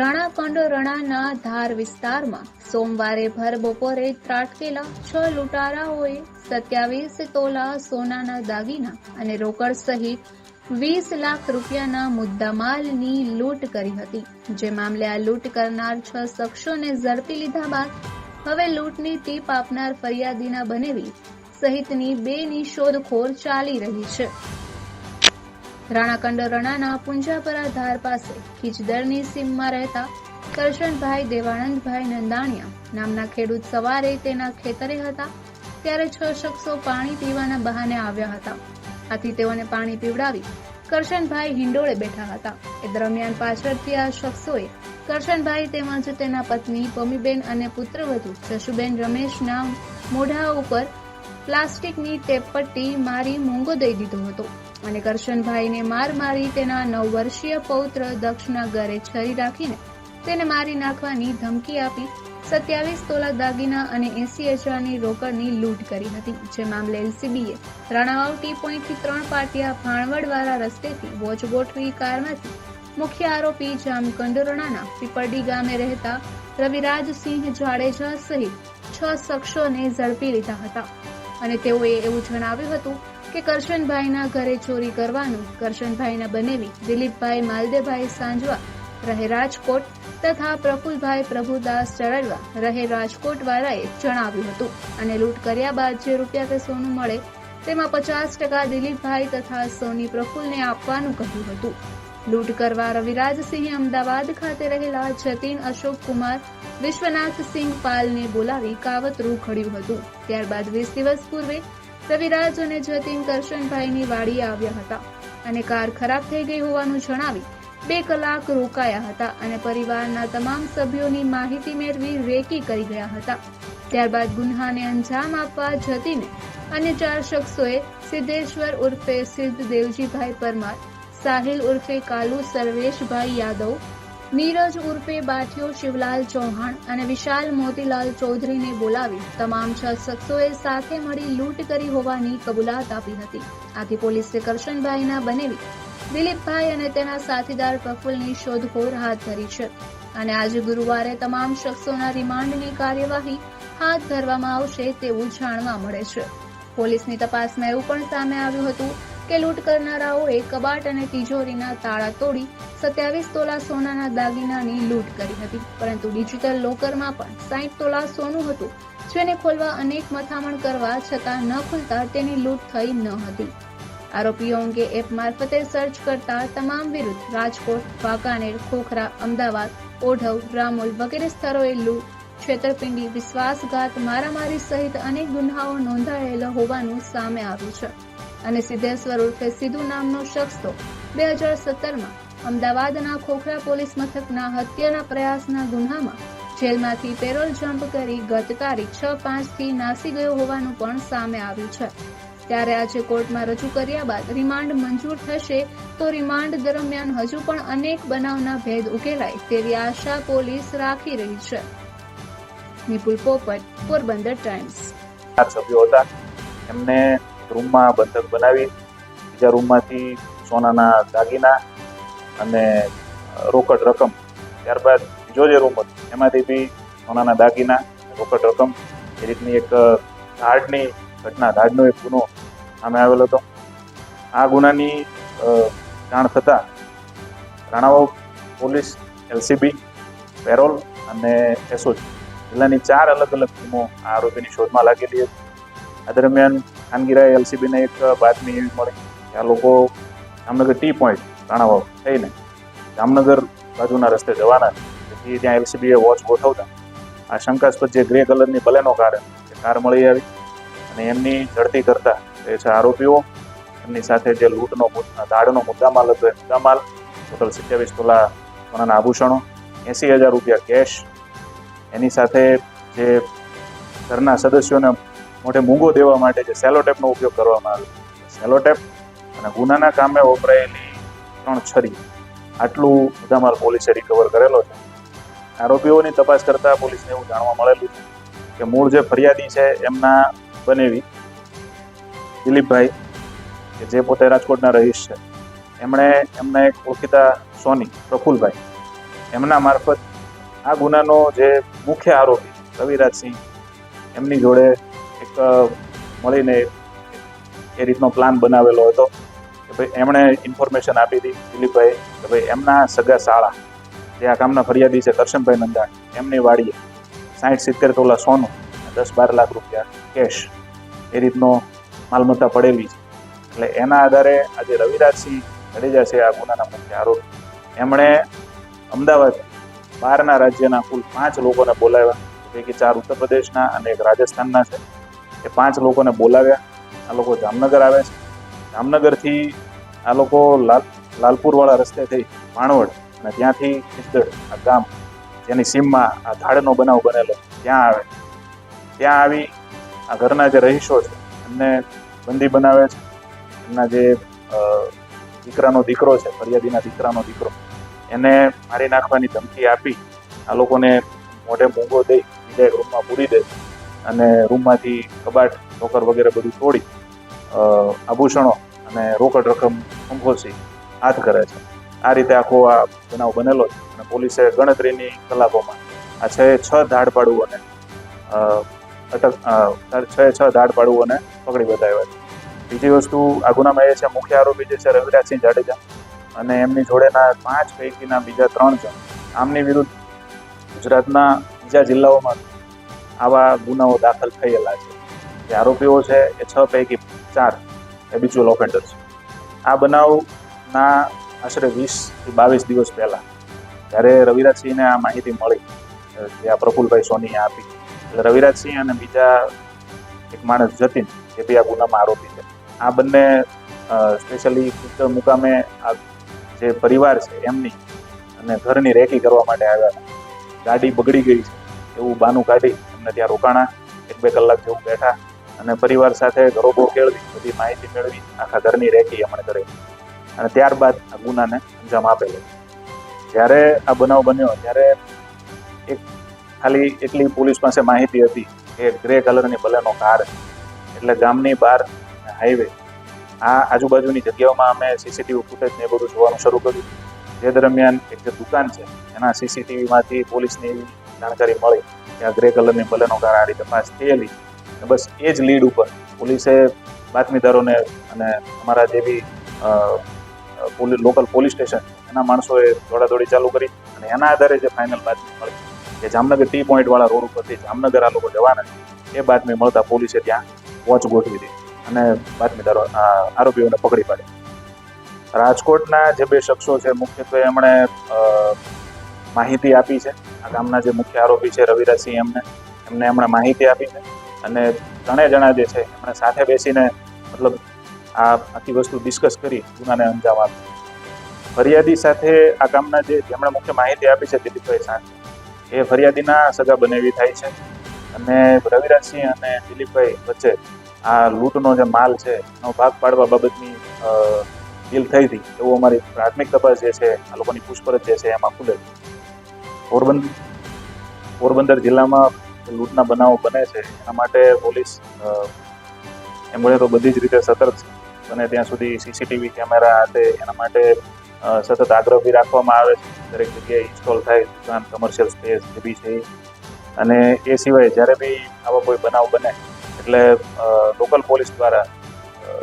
રાણા કંડોરણાના ધાર વિસ્તારમાં સોમવારે ભર બપોરે ત્રાટકેલા છ લૂંટારાઓએ સત્યાવીસ તોલા સોનાના દાગીના અને રોકડ સહિત વીસ લાખ રૂપિયાના મુદ્દામાલની લૂંટ કરી હતી. જે મામલે આ લૂંટ કરનાર છ શખ્સોને ઝડપી લીધા બાદ હવે લૂંટની ટીપ આપનાર ફરિયાદીના બનેવી સહિતની બેની શોધખોળ ચાલી રહી છે. રાણા કંડોરણાના પુંજાપરા ધાર પાસે ખીચદરની સીમમાં રહેતા કરશનભાઈ દેવાનંદભાઈ નંદાણિયા નામના ખેડૂત સવારે તેના ખેતરે હતા, ત્યારે છ શખ્સો પાણી પીવાના બહાને આવ્યા હતા. આથી તેઓને પાણી પીવડાવી કરશનભાઈ હિંડોળે બેઠા હતા. એ દરમિયાન પાછળથી આ શખ્સોએ કરશનભાઈ તેમજ તેના પત્ની પમીબેન અને પુત્રવધુ જશુબેન રમેશના મોઢા ઉપર પ્લાસ્ટિકની ટેપપટ્ટી મારી મૂંગો દઈ દીધો હતો. અને કરશનભાઈને માર મારી તેના નવ વર્ષીય પૌત્ર દક્ષના ઘરે છરી રાખીને તેને મારી નાખવાની ધમકી આપી સત્યાવીસ તોલા દાગીના અને એસી હજારની રોકડની લૂંટ કરી હતી, જે મામલે એલસીબીએ રાણાવાવ ટી પોઈન્ટથી ત્રણ પાટિયા ભાણવડવાળા રસ્તેથી વોચ ગોઠવી કારમાંથી મુખ્ય આરોપી જામ કંડોરણાના પીપરડી ગામે રહેતા રવિરાજસિંહ જાડેજા સહિત છ શખ્સોને ઝડપી લીધા હતા. અને તેઓએ એવું જણાવ્યું હતું કે કરશનભાઈના ઘરે ચોરી કરવાનું? કરશનભાઈના બનેવી દિલીપભાઈ માલદેભાઈ સાંજવા રહે રાજકોટ તથા પ્રફુલભાઈ પ્રભુદાસ ચરડવા રહે રાજકોટ વાળાએ જણાવ્યું હતું અને લૂંટ કર્યા બાદ જે રૂપિયા કે સોનું મળે તેમાં પચાસ ટકા દિલીપભાઈ તથા સોની પ્રફુલને આપવાનું કહ્યું હતું. લૂંટ કરવા રવિરાજસિંહે અમદાવાદ ખાતે રહેલા જતીન અશોક કુમાર, વિશ્વનાથસિંહ પાલને બોલાવી કાવતરું ઘડ્યું હતું. ત્યારબાદ વીસ દિવસ પૂર્વે રવિરાજ અને જતીન કરશનભાઈની વાડીએ આવ્યા હતા અને કાર ખરાબ થઈ ગઈ હોવાનું જણાવી બે કલાક રોકાયા હતા અને પરિવારના તમામ સભ્યોની માહિતી મેળવી રેકી કરી ગયા હતા. ત્યારબાદ ગુન્હાને અંજામ આપવા જતીને અન્ય ચાર શખ્સોએ સિદ્ધેશ્વર ઉર્ફે સિદ્ધ દેવજીભાઈ પરમાર, સાહિલ ઉર્ફે કાલુ સર્વેશભાઈ યાદવ નીરજ ઉર્ફે બાઠિયો શિવલાલ ચૌહાણ અને વિશાલ મોતીલાલ ચૌધરીને બોલાવી તમામ છ શખ્સોએ સાથે મળી લૂંટ કરી હોવાની કબૂલાત આપી હતી. આથી પોલીસે કરશનભાઈના બનેવી દિલીપભાઈ અને તેના સાથીદાર પ્રફુલની શોધખોળ હાથ ધરી છે. અને આજે ગુરુવારે તમામ શખ્સોના રિમાન્ડની કાર્યવાહી હાથ ધરવામાં આવશે તેવું જાણવા મળે છે. પોલીસની તપાસમાં એવું પણ સામે આવ્યું હતું કે લૂંટ કરનારાઓએ કબાટ અને તિજોરીના તાળા તોડી સત્યાવીસ તોલા સોનાના દાગીનાની લૂંટ કરી હતી. પરંતુ ડિજિટલ લોકરમાં પણ સાઈઠ તોલા સોનું હતું. જેને ખોલવા અનેક મથામણ કરવા છતાં ન ખુલતા તેની લૂંટ થઈ ન હતી. આરોપીઓ અંગે એપ મારફતે સર્ચ કરતા તમામ વિરુદ્ધ રાજકોટ, વાંકાનેર, ખોખરા, અમદાવાદ, ઓઢવ રામોલ વગેરે સ્થળોએ લૂંટ, છેતરપિંડી, વિશ્વાસઘાત, મારામારી સહિત અનેક ગુન્હાઓ નોંધાયેલા હોવાનું સામે આવ્યું છે. અને સિદ્ધેશ્વર ઉર્ફે સિદ્ધુ નામનો શખ્સ તો બે હજાર સત્તરમાં અમદાવાદના ખોખરા પોલીસ મથકના હત્યાના પ્રયાસના ગુન્હામાં જેલમાંથી પેરોલ જમ્પ કરી ગત તારીખ છ પાંચથી નાસી ગયો હોવાનું પણ સામે આવ્યું છે. ત્યારે આજે કોર્ટમાં રજૂ કર્યા બાદ રિમાન્ડ મંજૂર થશે તો રિમાન્ડ દરમિયાન હજુ પણ અનેક બનાવના ભેદ ઉકેલાય તેવી આશા પોલીસ રાખી રહી છે. નિપુલ પોપટ, પોરબંદર ટાઈમ્સ. સભ્યો હતા. એમને રૂમમાં બંધક બનાવી, બીજા રૂમમાંથી સોનાના દાગીના અને રોકડ રકમ. ત્યારબાદ બીજો જે રૂમ હતો, એમાંથી બી સોનાના દાગીના, રોકડ રકમ. એ રીતની એક ધાડની ઘટના, ધાડનો એક ગુનો સામે આવેલો હતો. આ ગુનાની જાણ થતાં રાણાવાવ પોલીસ, એલસીબી, પેરોલ અને એસઓજી, જિલ્લાની ચાર અલગ અલગ ટીમો આ આરોપીની શોધમાં લાગેલી હતી. આ દરમિયાન ખાનગીરાએ એલસીબીને એક બાતમી એવી મળી કે આ લોકો જામનગર ટી પોઈન્ટ રાણાવાવ થઈને જામનગર બાજુના રસ્તે જવાના છે. તેથી ત્યાં એલસીબીએ વોચ ગોઠવતા. આ શંકાસ્પદ જે ગ્રે કલરની બલેનો કાર એ કાર મળી આવી અને એમની ઝડપી કરતા એ છે આરોપીઓ. એમની સાથે જે લૂંટનો દાડનો મુદ્દામાલ હતો, એ મુદ્દામાલ ટોટલ સિત્યાવીસ તોલા સોનાના આભૂષણો, એંસી હજાર રૂપિયા કેશ. એની સાથે જે ઘરના સદસ્યોને મોઢે મૂંગો દેવા માટે જે સેલોટેપનો ઉપયોગ કરવામાં આવ્યો સેલોટેપ અને ગુનાના કામે વપરાયેલી ત્રણ છરી, આટલું મુદ્દામાલ પોલીસે રિકવર કરેલો છે. આરોપીઓની તપાસ કરતા પોલીસને એવું જાણવા મળેલું છે કે મૂળ જે ફરિયાદી છે, એમના બનેવી દિલીપભાઈ, કે જે પોતે રાજકોટના રહીશ છે. એમણે એમના એક ઓળખીતા સોની, પ્રફુલભાઈ, એમના મારફત આ ગુનાનો જે મુખ્ય આરોપી રવિરાજસિંહ, એમની જોડે મળીને એ રીતનો પ્લાન બનાવેલો હતો કે ભાઈ એમણે ઇન્ફોર્મેશન આપી હતી દિલીપભાઈ કે ભાઈ એમના સગા શાળા જે આ કામના ફરિયાદી છે કરશનભાઈ નંદાણી, એમની વાડીએ સાઠ સિત્તેર તોલા સોનું દસ બાર લાખ રૂપિયા કેશ એ રીતનો માલમત્તા પડેલી છે. એટલે એના આધારે આજે રવિરાજસિંહ જાડેજા છે આ ગુનાના મુખ્ય આરોપી. એમણે અમદાવાદ બહારના રાજ્યના કુલ પાંચ લોકોને બોલાવ્યા પૈકી ચાર ઉત્તર પ્રદેશના અને એક રાજસ્થાનના છે. એ પાંચ લોકોને બોલાવ્યા. આ લોકો જામનગર આવે છે. જામનગરથી આ લોકો લાલ, લાલપુરવાળા રસ્તે થઈ માણવડ અને ત્યાંથી ખીચદડ આ ગામ, જેની સીમમાં આ ધાડનો બનાવ બનેલો ત્યાં આવે. ત્યાં આવી આ ઘરના જે રહીશો છે, એમને બંદી બનાવે છે. એમના જે દીકરાનો દીકરો છે, ફરિયાદીના દીકરાનો દીકરો, એને મારી નાખવાની ધમકી આપી આ લોકોને મોઢે મૂંગો દઈ, બીજા એક રૂમમાં પૂરી દે. અને રૂમમાંથી કબાટ લોકર વગેરે બધું તોડી આભૂષણો અને રોકડ રકમ સંભોસી હાથ કરે છે. આ રીતે આખો આ બનાવ બનેલો છે અને પોલીસે ગણતરીની કલાકોમાં આ છ છ ધાડ અટક છ છ ધાડ પાડુઓને પકડી બતાવ્યા છે. બીજી વસ્તુ આ ગુનામાં એ છે, મુખ્ય આરોપી જે છે રવિરાજસિંહ જાડેજા અને એમની જોડેના પાંચ પૈકીના બીજા ત્રણ જણ. આમની વિરુદ્ધ ગુજરાતના બીજા જિલ્લાઓમાં આવા ગુનાઓ દાખલ થયેલા છે. જે આરોપીઓ છે એ છ પૈકી ચાર હેબિચ્યુઅલ ઓફેન્ડર છે. આ બનાવના આશરે વીસથી બાવીસ દિવસ પહેલાં જ્યારે રવિરાજસિંહને આ માહિતી મળી જે આ પ્રફુલભાઈ સોનીએ આપી. એટલે રવિરાજસિંહ અને બીજા એક માણસ જતીન જે બી આ ગુનામાં આરોપી છે. આ બંને સ્પેશિયલી ખુદ મુકામે આ જે પરિવાર છે એમની અને ઘરની રેકી કરવા માટે આવ્યા ગાડી બગડી ગઈ છે. એવું બાનું કાઢી એમને ત્યાં રોકાણા, એક બે કલાક જેવું બેઠા અને પરિવાર સાથે ગરોબો કેળવી, બધી માહિતી મેળવી, આખા ઘરની રેકી એમણે કરી. અને ત્યારબાદ આ ગુનાને અંજામ આપેલો. જ્યારે આ બનાવ બન્યો, ત્યારે એક ખાલી એટલી પોલીસ પાસે માહિતી હતી કે ગ્રે કલરની બલેનો કાર એટલે ગામની બહાર હાઈવે, આ આજુબાજુની જગ્યાઓમાં અમે સીસીટીવી ફૂટેજ ને બધું જોવાનું શરૂ કર્યું. જે દરમિયાન એક જે દુકાન છે, એના સીસીટીવીમાંથી પોલીસને જાણકારી મળી ત્યાં ગ્રે કલરની બલેનો કાર આ રીતે પાસ થયેલી. બસ એ જ લીડ ઉપર પોલીસે બાતમીદારોને અને અમારા જે બી લોકલ પોલીસ સ્ટેશન એના માણસોએ દોડાદોડી ચાલુ કરી અને એના આધારે જે ફાઇનલ બાતમી મળી. કે જામનગર ટી પોઈન્ટ વાળા રોડ ઉપરથી જામનગર આ લોકો જવાના એ બાતમી મળતા પોલીસે ત્યાં વોચ ગોઠવી દીધી અને બાતમીદારો આરોપીઓને પકડી પાડી રાજકોટના જે બે શખ્સો છે, મુખ્યત્વે એમણે માહિતી આપી છે. આ ગામના જે મુખ્ય આરોપી છે રવિરાજસિંહ, એમને એમને એમણે માહિતી આપી છે અને ત્રણેય જણા જે છે એમણે સાથે બેસીને મતલબ આ આખી વસ્તુ ડિસ્કસ કરી ગુનાને અંજામ આપ્યો. ફરિયાદી સાથે આ ગામના જે જેમણે મુખ્ય માહિતી આપી છે દિલીપભાઈ સાંજ એ ફરિયાદીના સગા બનેવી થાય છે અને રવિરાજસિંહ અને દિલીપભાઈ વચ્ચે આ લૂંટનો જે માલ છે એનો ભાગ પાડવા બાબતની ડીલ થઈ હતી. એવું અમારી પ્રાથમિક તપાસ જે છે, આ લોકોની પૂછપરછ જે છે એમાં ખુલે પોરબંદર પોરબંદર જિલ્લામાં લૂંટના બનાવો બને છે. એના માટે પોલીસ એમ તો બધી જ રીતે સતર્ક છે અને ત્યાં સુધી સીસીટીવી કેમેરા છે એના માટે સતત આગ્રહ બી રાખવામાં આવે છે. દરેક જગ્યાએ ઇન્સ્ટોલ થાય, દુકાન કમર્શિયલ સ્પેસ જે બી છે અને એ સિવાય જ્યારે બી આવો કોઈ બનાવ બને, એટલે લોકલ પોલીસ દ્વારા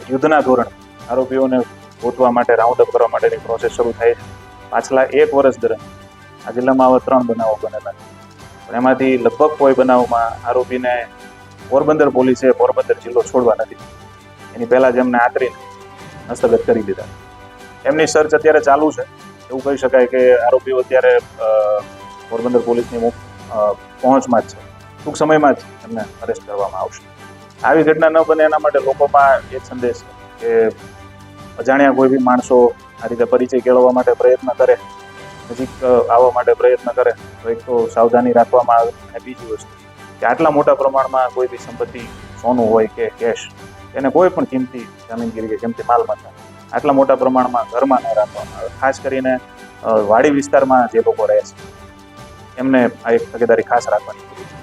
યુદ્ધના ધોરણ આરોપીઓને ગોતવા માટે રાઉન્ડ અપ કરવા માટેની પ્રોસેસ શરૂ થાય છે. પાછલા એક વર્ષ દરમિયાન આ જિલ્લામાં આવા ત્રણ બનાવો બનેલા પણ એમાંથી લગભગ કોઈ બનાવમાં આરોપીને પોરબંદર પોલીસે પોરબંદર જિલ્લો છોડવા નથી એની પહેલાં જ એમને આતરીને હસ્તગત કરી દીધા. એમની સર્ચ અત્યારે ચાલુ છે. એવું કહી શકાય કે આરોપીઓ અત્યારે પોરબંદર પોલીસની પહોંચમાં જ છે. ટૂંક સમયમાં જ એમને અરેસ્ટ કરવામાં આવશે. આવી ઘટના ન બને એના માટે લોકોમાં એ સંદેશ કે અજાણ્યા કોઈ બી માણસો આ રીતે પરિચય કેળવવા માટે પ્રયત્ન કરે નજીક આવવા માટે પ્રયત્ન કરે, તો એક તો સાવધાની રાખવામાં આવે અને બીજી વસ્તુ, કે આટલા મોટા પ્રમાણમાં કોઈ બી સંપત્તિ સોનું હોય કે કેશ એને કોઈ પણ કિંમતી જમીનગીરી કે કિંમતી માલમત્તા, આટલા મોટા પ્રમાણમાં ઘરમાં ન રાખવામાં આવે. ખાસ કરીને વાડી વિસ્તારમાં જે લોકો રહે છે, એમને આ એક તકેદારી ખાસ રાખવાની જરૂર છે.